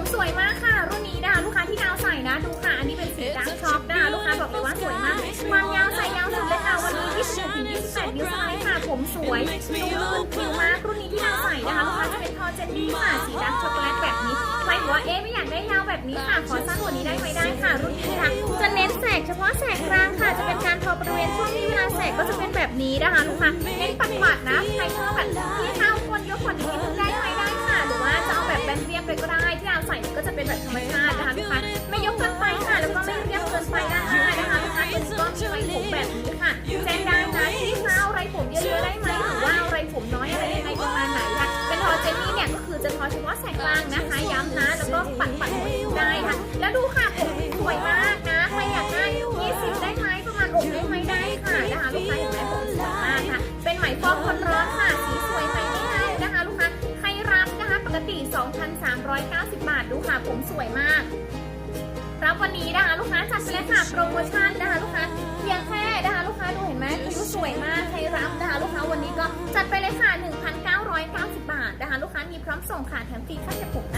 ผมสวยมากค่ะ รุ่นนี้นะคะลูกค้าที่ดาวใส่นะดูค่ะ อันนี้เป็นสีดาร์กช็อปนะคะลูกค้าบอกเลยว่าสวยมากความยาวใส่ยาวสุดเลยค่ะวันนี้26ถึง28นิ้วสไลด์ค่ะ ผมสวยดูลื่นผิวมากรุ่นนี้ที่ดาวใส่นะคะลูกค้าจะเป็นทอเจนนี่ค่ะสีดาร์กช็อกโกแลตแบบนี้ใครบอกว่าเอ๊ะไม่อยากได้ยาวแบบนี้ค่ะขอสั้นกว่านี้ได้ไหมได้ค่ะ รุ่นนี้ค่ะจะเน้นแสกเฉพาะแสกกลางค่ะ จะเป็นการทอบริเวณช่วงนี้เวลาแสกก็จะเป็นแบบนี้นะคะลูกค้าเน้นปัด อเฉพาะแสกลางนะคะ ย้ำนะ แล้วก็ปัดปัดๆหัวคิ้วได้ค่ะ แล้วดูค่ะผมสวยมากนะ ใครอยากได้20 ได้ไหมประมาณอกได้ไหมได้ค่ะนะคะลูกค้าเห็นไหมผมสวยมากค่ะ เป็นไหมฟอกคนร้อนค่ะ สีสวยไหมไม่ให้นะคะ ลูกค้า ใครรับนะคะ ปกติ 2,390 บาท ดูค่ะ ผมสวยมาก รับวันนี้นะคะ ลูกค้าจัดไปเลยค่ะ โปรโมชั่นนะคะ ลูกค้า 990 บาทนะคะลูกค้ามีพร้อมส่งค่ะแถมฟรีค่าเก็บผม